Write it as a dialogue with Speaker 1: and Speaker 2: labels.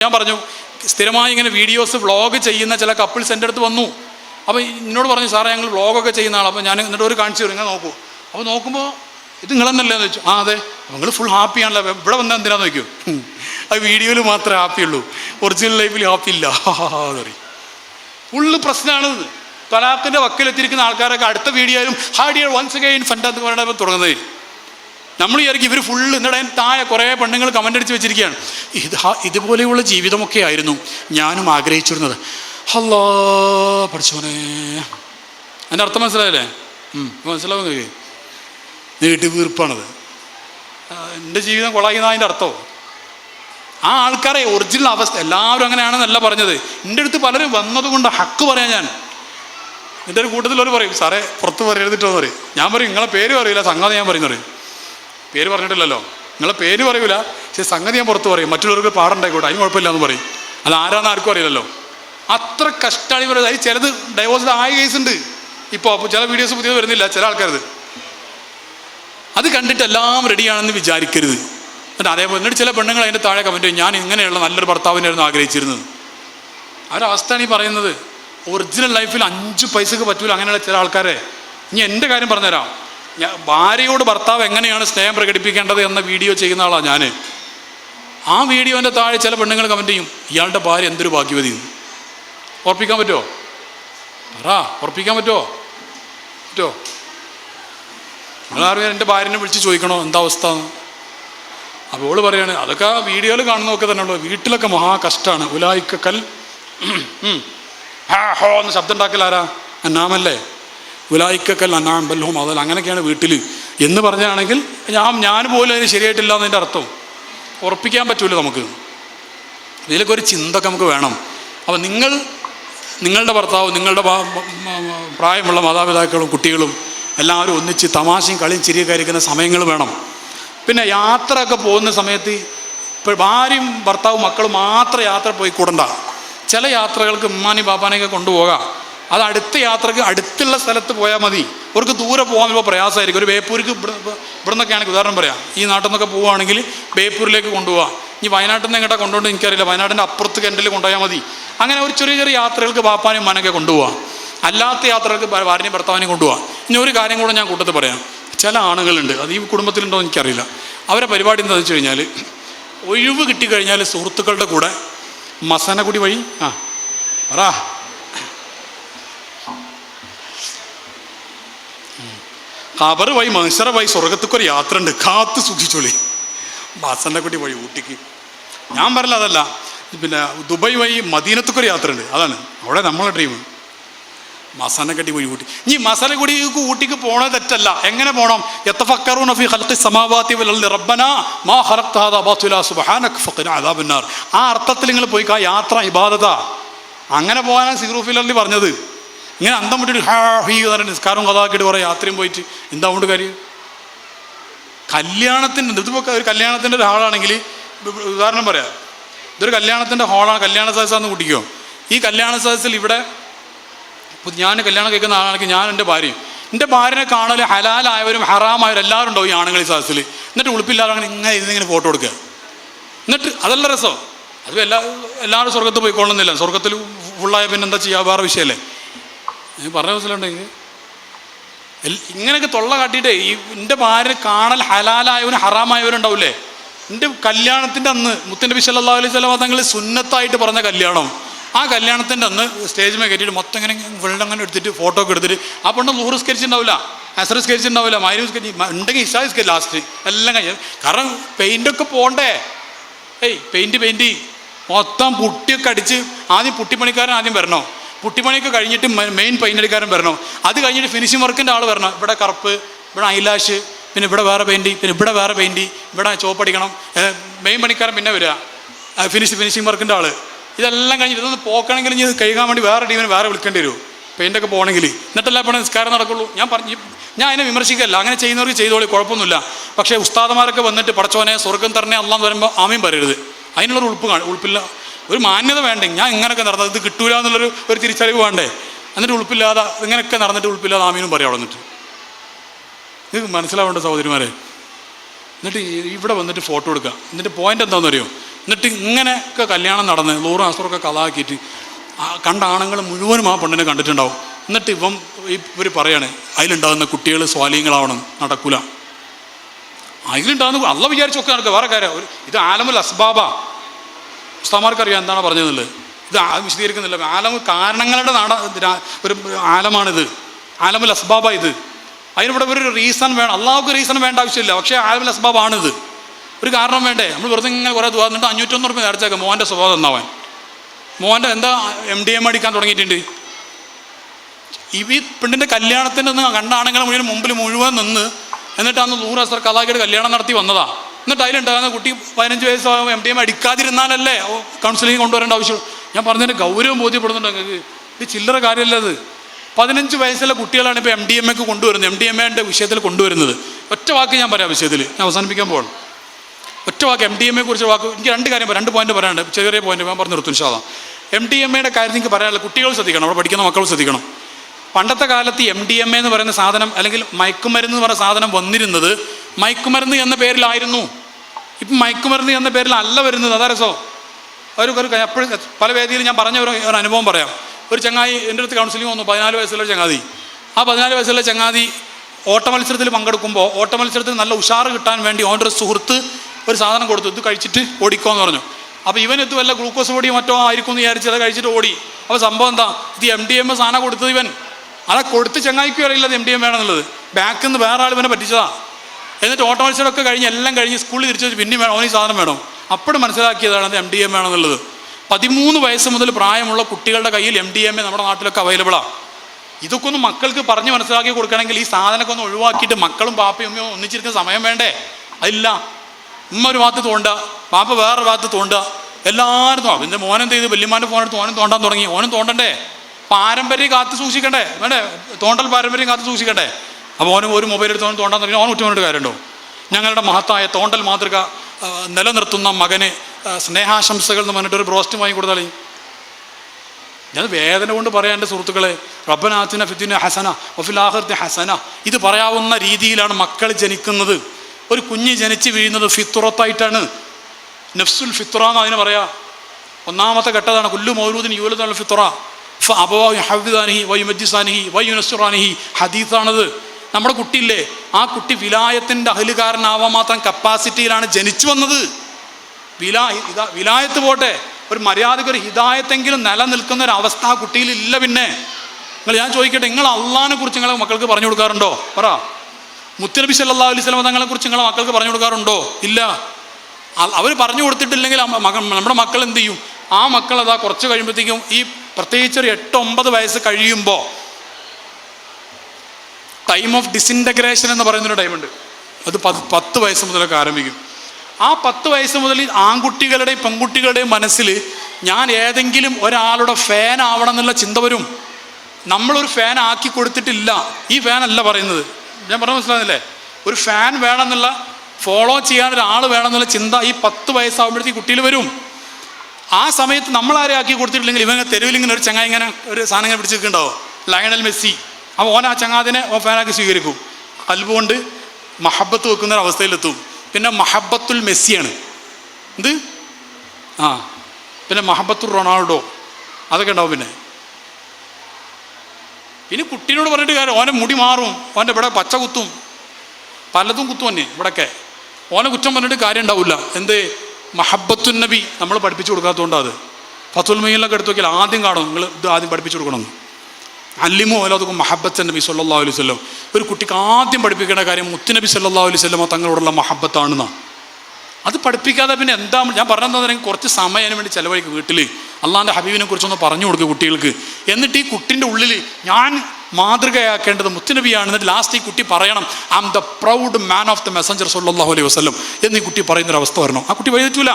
Speaker 1: ഞാൻ പറഞ്ഞു സ്ഥിരമായി ഇങ്ങനെ വീഡിയോസ് വ്ളോഗ് ചെയ്യുന്ന ചില കപ്പിൾസ് എന്റെ അടുത്ത് വന്നു. അപ്പോൾ എന്നോട് പറഞ്ഞു സാറേ ഞങ്ങൾ വ്ളോഗൊക്കെ ചെയ്യുന്ന ആളാണ് അപ്പോൾ ഞാൻ എന്നിട്ട് ഒരു കാണിച്ചു തരും ഇങ്ങനെ നോക്കൂ. അപ്പോൾ നോക്കുമ്പോൾ ഇത് നിങ്ങളെന്നല്ലേ? എന്ന് വെച്ചു ആ അതെ. നിങ്ങൾ ഫുൾ ഹാപ്പിയാണല്ലോ ഇവിടെ വന്നാൽ എന്തിനാന്ന് നോക്കൂ അത് വീഡിയോയിൽ മാത്രമേ ഹാപ്പിയുള്ളൂ ഒറിജിനൽ ലൈഫിൽ ഹാപ്പി ഇല്ല. പറയും. ഫുള്ള് പ്രശ്നമാണ് തലാഖിന്റെ വക്കിലെത്തിയിരിക്കുന്ന ആൾക്കാരൊക്കെ അടുത്ത വീഡിയോയിലും ഹാഡിയർ വൺസ് അഗൈൻ ഫണ്ട് എന്ന് പറയുന്നത് തുടങ്ങുന്നത്. നമ്മൾ വിചാരിക്കും ഇവർ ഫുള്ള് എന്നിട്ട് താഴെ കുറേ പെണ്ണുങ്ങൾ കമന്റ് അടിച്ച് വെച്ചിരിക്കുകയാണ്. ഇത് ഇതുപോലെയുള്ള ജീവിതമൊക്കെ ആയിരുന്നു ഞാനും ആഗ്രഹിച്ചിരുന്നത്. ഹല്ലോ പഠിച്ചോനെ എന്റെ അർത്ഥം മനസ്സിലായല്ലേ? മനസ്സിലാവും നിങ്ങൾക്ക് നീട്ടി വീർപ്പാണത്. എന്റെ ജീവിതം കൊളായിന്നതിന്റെ അർത്ഥമോ ആ ആൾക്കാരെ ഒറിജിനൽ അവസ്ഥ എല്ലാവരും അങ്ങനെയാണെന്നല്ല പറഞ്ഞത്. എന്റെ അടുത്ത് പലരും വന്നതുകൊണ്ട് ഹക്ക് പറയാൻ ഞാൻ. എന്റെ ഒരു കൂട്ടത്തിൽ ഒരു പറയും സാറേ പുറത്ത് പറയരുതിട്ടോ പറയും. ഞാൻ പറയും നിങ്ങളെ പേര് അറിയില്ല സംഗതി ഞാൻ പറയുന്നു പറയും. പേര് പറഞ്ഞിട്ടില്ലല്ലോ. നിങ്ങളെ പേര് പറയൂല. പക്ഷേ സംഗതി ഞാൻ പുറത്ത് പറയും. മറ്റുള്ളവർക്ക് പാടുണ്ടായിക്കോട്ടെ. അതിന് കുഴപ്പമില്ല എന്ന് പറയും. അത് ആരാന്ന് ആർക്കും അറിയില്ലല്ലോ. അത്ര കഷ്ടമാണ് പറയുന്നത് അതിൽ ചിലത് ഡൈവോഴ്സ് ആയ കേസ് ഉണ്ട്. ഇപ്പോൾ അപ്പോൾ ചില വീഡിയോസ് പുതിയത് വരുന്നില്ല. ചില ആൾക്കാരത്. അത് കണ്ടിട്ട് എല്ലാം റെഡിയാണെന്ന് വിചാരിക്കരുത്. എന്നിട്ട് അതേപോലെ എന്നിട്ട് ചില പെണ്ണുങ്ങൾ അതിന്റെ താഴെ കമന്റ് ചെയ്യും. ഞാൻ ഇങ്ങനെയുള്ള നല്ലൊരു ഭർത്താവിനായിരുന്നു ആഗ്രഹിച്ചിരുന്നത്. അവസ്ഥയാണ് ഈ പറയുന്നത്. ഒറിജിനൽ ലൈഫിൽ അഞ്ച് പൈസക്ക് പറ്റൂല അങ്ങനെയുള്ള ചില ആൾക്കാരെ. ഇനി എന്റെ കാര്യം പറഞ്ഞുതരാം. ഞാൻ ഭാര്യയോട് ഭർത്താവ് എങ്ങനെയാണ് സ്നേഹം പ്രകടിപ്പിക്കേണ്ടത് എന്ന വീഡിയോ ചെയ്യുന്ന ആളാണ് ഞാൻ ആ വീഡിയോന്റെ താഴെ ചില പെണ്ണുങ്ങൾ കമന്റ് ചെയ്യും ഇയാളുടെ ഭാര്യ എന്തൊരു ഭാഗ്യവതി. ഉറപ്പിക്കാൻ പറ്റുമോ പറ ഉറപ്പിക്കാൻ പറ്റുമോ പറ്റുമോ നിങ്ങളാരും എന്റെ ഭാര്യനെ വിളിച്ച് ചോദിക്കണോ എന്താ അവസ്ഥ? അപ്പോൾ ഓൾ പറയാണ് അതൊക്കെ വീഡിയോയിൽ കാണുന്നതൊക്കെ തന്നെ ഉള്ളൂ. വീട്ടിലൊക്കെ മഹാ കഷ്ടമാണ് ഉലായിക്കൽ ഹാ ഹോ എന്ന് ശബ്ദം ഉണ്ടാക്കലാരാ അന്നാമല്ലേ അന്നാം അന്നാമ്പല്ലും അതൽ അങ്ങനെയൊക്കെയാണ് വീട്ടിൽ എന്ന് പറഞ്ഞാണെങ്കിൽ ഞാൻ ഞാൻ പോലും അതിന് ശരിയായിട്ടില്ല എന്നതിന്റെ അർത്ഥം ഉറപ്പിക്കാൻ പറ്റൂല നമുക്ക്. ഇതിലൊക്കെ ഒരു ചിന്തയൊക്കെ നമുക്ക് വേണം. അപ്പം നിങ്ങൾ നിങ്ങളുടെ ഭർത്താവ് നിങ്ങളുടെ പ്രായമുള്ള മാതാപിതാക്കളും കുട്ടികളും എല്ലാവരും ഒന്നിച്ച് തമാശയും കളിയും ചിരിയൊക്കെ ഇരിക്കുന്ന സമയങ്ങൾ വേണം. പിന്നെ യാത്ര ഒക്കെ പോകുന്ന സമയത്ത് ഇപ്പോൾ ഭാര്യയും ഭർത്താവും മക്കളും മാത്രം യാത്ര പോയി കൂടണ്ട ചില യാത്രകൾക്ക് ഉമ്മാനി ബാപ്പാനെയൊക്കെ കൊണ്ടുപോകാം. അത് അടുത്ത യാത്രയ്ക്ക് അടുത്തുള്ള സ്ഥലത്ത് പോയാൽ മതി. അവർക്ക് ദൂരെ പോകാൻ ചിലപ്പോൾ പ്രയാസമായിരിക്കും. ഒരു ബേപ്പൂർക്ക് ഇവിടെ ഇവിടെ നിന്നൊക്കെയാണെങ്കിൽ ഉദാഹരണം പറയാം. ഈ നാട്ടിൽ നിന്നൊക്കെ പോവുകയാണെങ്കിൽ ബേപ്പൂരിലേക്ക് കൊണ്ടുപോകാം ഈ വയനാട്ടിൽ നിന്ന് എങ്ങോട്ടാ കൊണ്ടുകൊണ്ട് എനിക്കറിയില്ല. വയനാട്ടിന്റെ അപ്പുറത്ത് കെൻഡിൽ കൊണ്ടുപോയാൽ മതി. അങ്ങനെ ഒരു ചെറിയ ചെറിയ യാത്രകൾക്ക് ബാപ്പാനും മനൊക്കെ കൊണ്ടുപോകാം അല്ലാത്ത യാത്രകൾക്ക് ഭാര്യയും ഭർത്താവിനെയും കൊണ്ടുപോകാം ഇനി ഒരു കാര്യം കൂടെ ഞാൻ കൂട്ടത്തിൽ പറയാം. ചില ആണുങ്ങളുണ്ട്. അത് ഈ കുടുംബത്തിലുണ്ടോ എനിക്കറിയില്ല. അവരെ പരിപാടി എന്താണെന്ന് വെച്ച് കഴിഞ്ഞാൽ ഒഴിവ് കിട്ടിക്കഴിഞ്ഞാൽ സുഹൃത്തുക്കളുടെ കൂടെ മസനക്കുടി വഴി ആ പറ. ഖബർ വഴി മനുഷ്യറ വഴി സ്വർഗത്തേക്കൊരു യാത്ര ഉണ്ട് കാത്ത് സൂക്ഷിച്ചോളി. മസനഗുടി വഴി ഊട്ടിക്ക്. ഞാൻ പറയില്ല അതല്ല. പിന്നെ ദുബായ് വഴി മദീനത്തേക്കൊരു യാത്ര ഉണ്ട് അതാണ്. അവിടെ നമ്മളെ ഡ്രീം മസാനക്കട്ടി വഴി ഊട്ടി. ഇനി കൂടി ഊട്ടിക്ക് പോണത് തെറ്റല്ല. എങ്ങനെ പോണം? യത്തഫക്കറൂന ഫി ഖൽഖി സമാവാതി റബ്ബനാ മാ ഖലഖ്ത ആ അർത്ഥത്തിൽ നിങ്ങൾ പോയി ആ യാത്ര ഇബാദത അങ്ങനെ പോകാനാണ് സിറൂഫിലി പറഞ്ഞത്. ഇങ്ങനെ അന്തം വിട്ടിട്ട് ഹാ ഹീ എന്ന് നിസ്കാരം കഥാക്കിയിട്ട് കുറേ യാത്രയും പോയിട്ട്. എന്താ കൊണ്ട് കാര്യം? കല്യാണത്തിന്റെ ഇതിപ്പോൾ ഒരു കല്യാണത്തിന്റെ ഒരു ഹാളാണെങ്കിൽ ഉദാഹരണം പറയാം. ഇതൊരു കല്യാണത്തിന്റെ ഹാളാണ് കല്യാണ സദസ്സാന്ന് കുട്ടിക്കോ. ഈ കല്യാണ സദസ്സിൽ ഇവിടെ ഞാൻ കല്യാണം കേൾക്കുന്ന ആളാണെങ്കിൽ ഞാൻ എന്റെ ഭാര്യയും. എന്റെ ഭാര്യനെ കാണാൻ ഹലാലായവരും ഹറാമായവരും എല്ലാവരും ഉണ്ടാവും ഈ ആണുങ്ങൾ സദസ്സിൽ. എന്നിട്ട് ഉളുപ്പില്ലാതെ അങ്ങനെ ഇങ്ങനെ ഇതിങ്ങനെ ഫോട്ടോ എടുക്കുക. എന്നിട്ട് അതല്ല രസം. അത് എല്ലാ എല്ലാവരും സ്വർഗത്ത് പോയിക്കൊള്ളുന്നില്ല. സ്വർഗത്തിൽ ഫുള്ളായ പിന്നെ എന്താ ചെയ്യുക വേറെ വിഷയമല്ലേ. ഞാൻ പറഞ്ഞ മനസ്സിലുണ്ടെങ്കിൽ ഇങ്ങനെയൊക്കെ തൊള്ള കാട്ടിയിട്ടേ ഈ എന്റെ ഭാര്യ കാണൽ ഹലാലായവനും ഹറാമായവരും ഉണ്ടാവില്ലേ എന്റെ കല്യാണത്തിന്റെ അന്ന് മുത്തന്റെ ബിഷല്ലാ അലൈഹി സ്വലാ തങ്ങൾ സുന്നത്തായിട്ട് പറഞ്ഞ കല്യാണം. ആ കല്യാണത്തിന്റെ അന്ന് സ്റ്റേജ് മേ കയറ്റിയിട്ട് മൊത്തം ഇങ്ങനെ വെള്ളം അങ്ങനെ എടുത്തിട്ട് ഫോട്ടോ ഒക്കെ എടുത്തിട്ട് ആ പെണ്ണ് നൂറ് സ്കരിച്ചിട്ടുണ്ടാവില്ല അസർ സ്കരിച്ചിട്ടുണ്ടാവില്ല മാരി സ്കരിച്ച് ഉണ്ടെങ്കിൽ ഇഷാ സ്കരി ലാസ്റ്റ് എല്ലാം കഴിഞ്ഞു. കാരണം പെയിന്റൊക്കെ പോകണ്ടേ ഏയ് പെയിന്റ് പെയിന്റ് മൊത്തം പുട്ടിയൊക്കെ അടിച്ച് ആദ്യം പുട്ടിപ്പണിക്കാരൻ ആദ്യം വരണോ? പുട്ടിപ്പണിയൊക്കെ കഴിഞ്ഞിട്ട് മെയിൻ പെയിന്റ് വരണം. അത് കഴിഞ്ഞിട്ട് ഫിനിഷിംഗ് വർക്കിന്റെ ആൾ വരണം. ഇവിടെ കറുപ്പ് ഇവിടെ ഐലാഷ് പിന്നെ ഇവിടെ വേറെ പെയിന്റ് പിന്നെ ഇവിടെ വേറെ പെയിന്റ് ഇവിടെ ചോപ്പടിക്കണം മെയിൻ പണിക്കാരൻ പിന്നെ വരിക ഫിനിഷ് ഫിനിഷിംഗ് വർക്കിന്റെ ആൾ ഇതെല്ലാം കഴിഞ്ഞിട്ട് ഇതൊന്ന് പോക്കണമെങ്കിൽ ഇത് കഴുകാൻ വേണ്ടി വേറെ ടീമിന് വേറെ വിളിക്കേണ്ടി വരും. പെയിന്റൊക്കെ പോകണമെങ്കിൽ. എന്നിട്ടല്ല പണി നിസ്കാരം നടക്കുള്ളൂ. ഞാൻ പറഞ്ഞു ഞാൻ അതിനെ വിമർശിക്കല്ല അങ്ങനെ ചെയ്യുന്നവർക്ക് ചെയ്തോളി. കുഴപ്പമൊന്നുമില്ല. പക്ഷേ ഉസ്താദമാരൊക്കെ വന്നിട്ട് പടച്ചോനെ സ്വർഗം തരണേ അല്ലാന്ന് വരുമ്പോൾ ആമയും പറയരുത്. അതിനുള്ളൊരു ഉൾപ്പ് ഉൾപ്പില്ല ഒരു മാന്യത വേണ്ടേ? ഞാൻ ഇങ്ങനെയൊക്കെ നടന്നത്. ഇത് കിട്ടൂല എന്നുള്ളൊരു ഒരു തിരിച്ചറിവ് വേണ്ടേ? എന്നിട്ട് ഉൾപ്പില്ലാതെ ഇങ്ങനെയൊക്കെ നടന്നിട്ട് ഉൾപ്പില്ലാതെ ആമീനും പറയാം അവിടെ നിന്നിട്ട്. ഇത് മനസ്സിലാവേണ്ട സഹോദരിമാരെ? എന്നിട്ട് ഇവിടെ വന്നിട്ട് ഫോട്ടോ എടുക്കുക എന്നിട്ട് പോയിന്റ് എന്താണെന്ന് അറിയോ എന്നിട്ട് ഇങ്ങനെയൊക്കെ കല്യാണം നടന്ന് നൂറും അസുറൊക്കെ കലാക്കിയിട്ട് കണ്ട ആണുങ്ങൾ മുഴുവനും ആ പെണ്ണിനെ കണ്ടിട്ടുണ്ടാവും. എന്നിട്ട് ഇവൻ ഇവർ പറയാണ് അതിലുണ്ടാകുന്ന കുട്ടികൾ സ്വാലീങ്ങളാവണം നടക്കൂല. അതിലുണ്ടാകുന്ന അല്ല വിചാരിച്ചൊക്കെ നടക്കുക. വേറെ കാര്യം. ഇത് ആലമുൽ അസ്ബാബ. ഉസ്താമാർക്ക് അറിയാം എന്താണ് പറഞ്ഞതെന്നുള്ളത്. ഇത് വിശദീകരിക്കുന്നില്ല. ആലം കാരണങ്ങളുടെ നാട ഒരു ആലമാണിത്. ആലമുൽ അസ്ബാബ ഇത്. അതിനിവിടെ ഒരു റീസൺ വേണം. അള്ളാഹുക്ക് റീസൺ വേണ്ട ആവശ്യമില്ല. പക്ഷേ ആലമുൽ അസ്ബാബാണിത്. ഒരു കാരണം വേണ്ടേ? നമ്മൾ വെറുതെ ഇങ്ങനെ കുറേ ദുവാ എന്നിട്ട് അഞ്ഞൂറ്റൊന്ന് റുപ്യ നേർച്ചേക്കാം മോന്റെ സ്വഭാവം തന്നാവാൻ. മോന്റെ എന്താ എം ഡി എം അടിക്കാൻ തുടങ്ങിയിട്ടുണ്ട്? ഈ പെണ്ണിന്റെ കല്യാണത്തിന്റെ ഒന്ന് കണ്ടാണെങ്കിലും മുഴുവൻ മുമ്പിൽ മുഴുവൻ നിന്ന് എന്നിട്ട് അന്ന് നൂറ് അസർ കലാകിയുടെ കല്യാണം നടത്തി വന്നതാ. എന്നിട്ട് അതിലുണ്ടാകുന്ന കുട്ടി പതിനഞ്ച് വയസ്സാകുമ്പോൾ എം ഡി എം അടിക്കാതിരുന്നാലല്ലേ? കൗൺസിലിംഗ് കൊണ്ടുവരേണ്ട ആവശ്യം ഞാൻ പറഞ്ഞതിന് ഗൗരവം ബോധ്യപ്പെടുന്നുണ്ട് നിങ്ങൾക്ക് ഇത് ചില്ലറ കാര്യമല്ല അത് പതിനഞ്ച് വയസ്സുള്ള കുട്ടികളാണ് ഇപ്പോൾ എം ഡി എം എക്ക് കൊണ്ടുവരുന്നത്. എം ഡി എം എന്റെ വിഷയത്തിൽ കൊണ്ടുവരുന്നത്. ഒറ്റ വാക്ക് ഞാൻ പറയാം വിഷയത്തിൽ ഞാൻ അവസാനിപ്പിക്കാൻ പോകണം ഒറ്റ വാക്ക് എം ഡി എം എ കുറിച്ച് വാക്ക്. എനിക്ക് രണ്ട് കാര്യം രണ്ട് പോയിന്റ് പറയാണ്ട് ചെറിയ പോയിന്റ് ഞാൻ പറഞ്ഞു നിർത്തും ശാദം എം ഡി എം എയുടെ കാര്യം എനിക്ക് പറയാനുള്ള കുട്ടികൾ ശ്രദ്ധിക്കണം. അവിടെ പഠിക്കുന്ന മക്കൾ ശ്രദ്ധിക്കണം. പണ്ടത്തെ കാലത്ത് എം ഡി എം എ എന്ന് പറയുന്ന സാധനം അല്ലെങ്കിൽ മയക്കുമരുന്ന് എന്ന് പറയുന്ന സാധനം വന്നിരുന്നത് മയക്കുമരുന്ന് എന്ന പേരിലായിരുന്നു. ഇപ്പം മയക്കുമരുന്ന് എന്ന പേരിൽ അല്ല വരുന്നത്. അതാ രസോ? ഒരു ഒരു എപ്പോഴും പല വേദിയിൽ ഞാൻ പറഞ്ഞ ഒരു അനുഭവം പറയാം. ഒരു ചങ്ങായി എന്റെ അടുത്ത് കൗൺസിലിംഗ് വന്നു. പതിനാല് വയസ്സുള്ള ചങ്ങാതി. ആ പതിനാല് വയസ്സുള്ള ചങ്ങാതി ഓട്ട മത്സരത്തിൽ പങ്കെടുക്കുമ്പോൾ ഓട്ട മത്സരത്തിൽ നല്ല ഉഷാറ് കിട്ടാൻ വേണ്ടി ഓന്റെ ഒരു സുഹൃത്ത് ഒരു സാധനം കൊടുത്തു. ഇത് കഴിച്ചിട്ട് ഓടിക്കോ എന്ന് പറഞ്ഞു. അപ്പോൾ ഇവൻ ഇത് വല്ല ഗ്ലൂക്കോസ് പൊടിയോ മറ്റോ ആയിരിക്കും എന്ന് വിചാരിച്ചത് കഴിച്ചിട്ട് ഓടി. അപ്പോൾ സംഭവം എന്താ? ഇത് എം ഡി എം എ സാധനം കൊടുത്തത് ഇവൻ. അതാ കൊടുത്ത് ചങ്ങായിക്കും അറിയില്ല എം ഡി എം വേണമെന്നുള്ളത്. ബാക്കിൽ നിന്ന് വേറെ ആൾ ഇവനെ പറ്റിച്ചതാ. എന്നിട്ട് മത്സരമൊക്കെ കഴിഞ്ഞ് എല്ലാം കഴിഞ്ഞ് സ്കൂളിൽ തിരിച്ചു വെച്ച് പിന്നെ വേണം അവന് സാധനം വേണം. അപ്പോഴും മനസ്സിലാക്കിയതാണ് അത് എം ഡി എം വേണമെന്നുള്ളത് പതിമൂന്ന് വയസ്സ് മുതൽ പ്രായമുള്ള കുട്ടികളുടെ കയ്യിൽ എം ഡി എം എ നമ്മുടെ നാട്ടിലൊക്കെ അവൈലബിളാണ് ഇതൊക്കെ ഒന്ന് മക്കൾക്ക് പറഞ്ഞ് മനസ്സിലാക്കി കൊടുക്കണമെങ്കിൽ ഈ സാധനമൊക്കെ ഒന്ന് ഒഴിവാക്കിയിട്ട് മക്കളും പാപ്പയും അമ്മയും ഒന്നിച്ചിരിക്കുന്ന സമയം വേണ്ടേ? അതില്ല. ഉമ്മ ഒരു ഭാഗത്ത് തോണ്ട പാപ്പ വേറൊരു ഭാഗത്ത് തോണ്ട. എല്ലാവരും തോന്നും എന്റെ മോനെന്ത് ചെയ്ത്? വല്യമാന്റെ ഫോണെടുത്ത് ഓനും തോണ്ടാൻ തുടങ്ങി. ഓനും തോണ്ടണ്ടേ? പാരമ്പര്യം കാത്തു സൂക്ഷിക്കണ്ടേ? വേണ്ടേ? തോണ്ടൽ പാരമ്പര്യം കാത്തു സൂക്ഷിക്കണ്ടേ? അപ്പോൾ ഓനും ഒരു മൊബൈൽ എടുത്ത് തോണ്ടാൻ തുടങ്ങി. ഓൻ ഉറ്റുകൊണ്ട് കാര്യമുണ്ടോ? ഞങ്ങളുടെ മഹത്തായ തോണ്ടൽ മാതൃക നിലനിർത്തുന്ന മകന് സ്നേഹാശംസകൾ എന്ന് പറഞ്ഞിട്ട് ഒരു ബ്രോസ്റ്റ് വാങ്ങി കൊടുത്താളി ഞാൻ വേദന കൊണ്ട് പറയാം എന്റെ സുഹൃത്തുക്കളെ. റബ്ബനാത്തിന ഫിത്തിന ഹസന ഒഫിലാഹർത്തി ഹസന. ഇത് പറയാവുന്ന രീതിയിലാണ് മക്കൾ ജനിക്കുന്നത്. ഒരു കുഞ്ഞ് ജനിച്ച് വീഴുന്നത് ഫിത്തുറത്തായിട്ടാണ് നഫ്സുൽ ഫിത്തുറ എന്ന് അതിന് പറയാം. ഒന്നാമത്തെ ഘട്ടതാണ് കുല്ലു മൗലൂദിൻ യൂലത്തുള്ള ഫിത്തുറ ഫ അബവാ ഹബിദാനിഹി വൈ മജ്ജിസാനിഹി വൈ യുനസുറാനിഹി ഹദീത്താണത് നമ്മുടെ കുട്ടിയില്ലേ? ആ കുട്ടി വിലായത്തിന്റെ അഹലുകാരനാവാൻ മാത്രം കപ്പാസിറ്റിയിലാണ് ജനിച്ചു വന്നത്. വിലാ വിലായത്ത് പോട്ടെ. ഒരു മര്യാദയ്ക്ക് ഒരു ഹിതായത്തെങ്കിലും നിലനിൽക്കുന്ന ഒരു അവസ്ഥ ആ കുട്ടിയിലില്ല പിന്നെ. നിങ്ങൾ ഞാൻ ചോദിക്കട്ടെ നിങ്ങൾ അള്ളഹാനെ കുറിച്ച് നിങ്ങളെ മക്കൾക്ക് പറഞ്ഞു കൊടുക്കാറുണ്ടോ? പറ. മുത്തനബി സല്ലാ അലൈഹി സ്വലം തങ്ങളെ കുറിച്ച് നിങ്ങളെ മക്കൾക്ക് പറഞ്ഞു കൊടുക്കാറുണ്ടോ? ഇല്ല. അവർ പറഞ്ഞു കൊടുത്തിട്ടില്ലെങ്കിൽ നമ്മുടെ മക്കൾ എന്ത് ചെയ്യും? ആ മക്കൾ അതാ കുറച്ച് കഴിയുമ്പോഴത്തേക്കും ഈ പ്രത്യേകിച്ച് ഒരു എട്ട് ഒമ്പത് വയസ്സ് കഴിയുമ്പോൾ ടൈം ഓഫ് ഡിസിന്റഗ്രേഷൻ എന്ന് പറയുന്നൊരു ടൈമുണ്ട് അത് പത്ത് വയസ്സ് മുതലൊക്കെ ആരംഭിക്കും. ആ പത്ത് വയസ്സ് മുതൽ ആൺകുട്ടികളുടെയും പെൺകുട്ടികളുടെയും മനസ്സിൽ ഞാൻ ഏതെങ്കിലും ഒരാളുടെ ഫാൻ ആവണം എന്നുള്ള ചിന്ത വരും. നമ്മളൊരു ഫാൻ ആക്കി കൊടുത്തിട്ടില്ല. ഈ ഫാൻ അല്ല പറയുന്നത്. ഞാൻ പറഞ്ഞ മനസ്സിലാകുന്നില്ലേ? ഒരു ഫാൻ വേണമെന്നുള്ള ഫോളോ ചെയ്യാൻ ഒരാൾ വേണമെന്നുള്ള ചിന്ത ഈ പത്ത് വയസ്സാകുമ്പോഴത്തേക്ക് കുട്ടിയിൽ വരും. ആ സമയത്ത് നമ്മളാരെ ആക്കി കൊടുത്തിട്ടില്ലെങ്കിൽ ഇവനെ തെരുവിൽ ഇങ്ങനെ ഒരു ചങ്ങായി ഇങ്ങനെ ഒരു സാധനം ഇങ്ങനെ പിടിച്ചിട്ടുണ്ടാവും ലയണൽ മെസ്സി. അപ്പോൾ ഓനാ ചങ്ങാതിനെ ഓ ഫാനാക്കി സ്വീകരിക്കും. കൽബുകൊണ്ട് മഹബത്ത് വെക്കുന്ന ഒരു അവസ്ഥയിലെത്തും. പിന്നെ മഹബത്തുൽ മെസ്സിയാണ്. എന്ത്? ആ. പിന്നെ മഹബത്തുൽ റൊണാൾഡോ. അതൊക്കെ ഉണ്ടാവും പിന്നെ. ഇനി കുട്ടീനോട് പറഞ്ഞിട്ട് കാര്യം ഓനെ മുടി മാറും ഓന്റെ ഇവിടെ പച്ച കുത്തും. പലതും കുത്തും തന്നെ ഇവിടെയൊക്കെ ഓനെ കുറ്റം പറഞ്ഞിട്ട് കാര്യം ഉണ്ടാവില്ല എന്ത്? മഹബത്തുൻ നബി നമ്മൾ പഠിപ്പിച്ചു കൊടുക്കാത്തതുകൊണ്ടാണ് അത്. ഫത്തുൽ മീനിലൊക്കെ എടുത്തു നോക്കിയാൽ ആദ്യം കാണും. നിങ്ങൾ ഇത് ആദ്യം പഠിപ്പിച്ചു കൊടുക്കണം അല്ലിമോ അല്ലാതൊക്കെ മഹബത്ത് നബി സല്ലാ അലൈഹി സ്വല്ലം ഒരു കുട്ടിക്ക് ആദ്യം പഠിപ്പിക്കേണ്ട കാര്യം മുത്തുനബി സല്ലാ അലൈഹി സ്വല്ലമ തങ്ങളോടുള്ള മഹബത്താണെന്നാണ് അത് പഠിപ്പിക്കാതെ പിന്നെ എന്താ ഞാൻ പറഞ്ഞതെന്ന് കുറച്ച് സമയം അതിന് വേണ്ടി ചിലവഴിക്കും വീട്ടിൽ അള്ളാന്റെ ഹബീബിനെ കുറിച്ചൊന്ന് പറഞ്ഞു കൊടുക്കുക കുട്ടികൾക്ക്. എന്നിട്ട് ഈ കുട്ടിന്റെ ഉള്ളിൽ ഞാൻ മാതൃകയാക്കേണ്ടത് മുത്തുനബിയാണ് എന്നിട്ട് ലാസ്റ്റ് ഈ കുട്ടി പറയണം I am the proud man of the messenger സല്ലാഹു അലൈഹി വസ്ലം എന്ന് ഈ കുട്ടി പറയുന്നൊരവസ്ഥ വരണം. ആ കുട്ടി വഴിതെറ്റൂല.